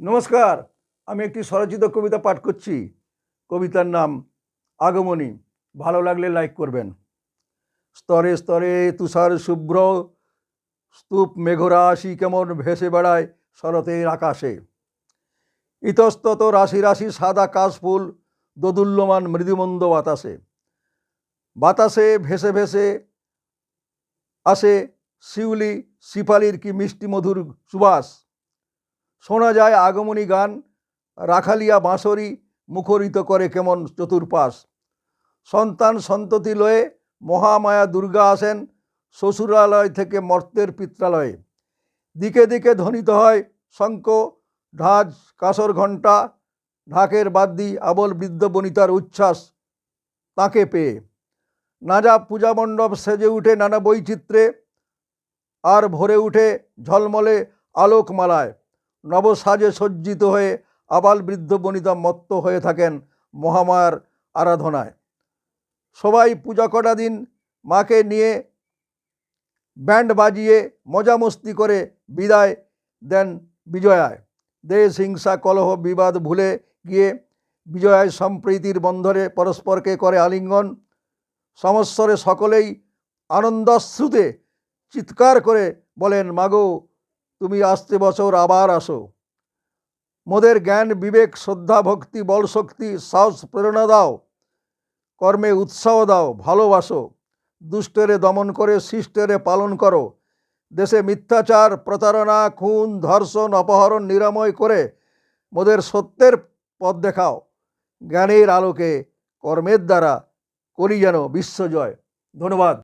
নমস্কার, আমি একটি স্বরচিত কবিতা পাঠ করছি। কবিতার নাম আগমনী। ভালো লাগলে লাইক করবেন। স্তরে স্তরে তুষার শুভ্র স্তূপ মেঘরাশি কেমন ভেসে বেড়ায় শরতের আকাশে। ইতস্তত রাশি রাশি সাদা কাশফুল দোদুল্যমান মৃদুমন্দ বাতাসে। বাতাসে ভেসে ভেসে আসে শিউলি শিপালির কি মিষ্টি মধুর সুবাস। শোনা যায় আগমনী গান, রাখালিয়া বাঁশরি মুখরিত করে কেমন চতুর্পাশ। সন্তান সন্ততি লয়ে মহামায়া দুর্গা আসেন শ্বশুরালয় থেকে মর্তের পিত্রালয়ে। দিকে দিকে ধ্বনিত হয় শঙ্খ, ঢাজ, কাসর ঘণ্টা, ঢাকের বাদ্যি, আবল বৃদ্ধ বনিতার উচ্ছ্বাস তাকে পেয়ে। নাজা পূজা মণ্ডপ সেজে উঠে নানা বৈচিত্র্যে, আর ভরে উঠে ঝলমলে আলোকমালায়। নবসাজে সজ্জিত হয়ে আবাল বৃদ্ধ বনিতা মত্ত হয়ে থাকেন মহামায়ার আরাধনায়। সবাই পূজা কটা দিন মাকে নিয়ে ব্যান্ড বাজিয়ে মজা মস্তি করে বিদায় দেন বিজয়ায়। দেশ হিংসা, কলহ, বিবাদ ভুলে গিয়ে বিজয়ায় সম্প্রীতির বন্ধরে পরস্পরকে করে আলিঙ্গন। সমস্বরে সকলেই আনন্দাশ্রুতে চিৎকার করে বলেন, মাগো তুমি আসতে বছর আবার আসো। মোদের জ্ঞান, বিবেক, শ্রদ্ধা, ভক্তি, বল শক্তি, সাহস, প্রেরণা দাও। কর্মে উৎসাহ দাও, ভালোবাসো। দুষ্টেরে দমন করে, শিষ্টেরে পালন করো। দেশে মিথ্যাচার, প্রতারণা, খুন, ধর্ষণ, অপহরণ নিরাময় করে মোদের সত্যের পথ দেখাও। জ্ঞানের আলোকে কর্মের দ্বারা করি যেন বিশ্বজয় ধন্যবাদ।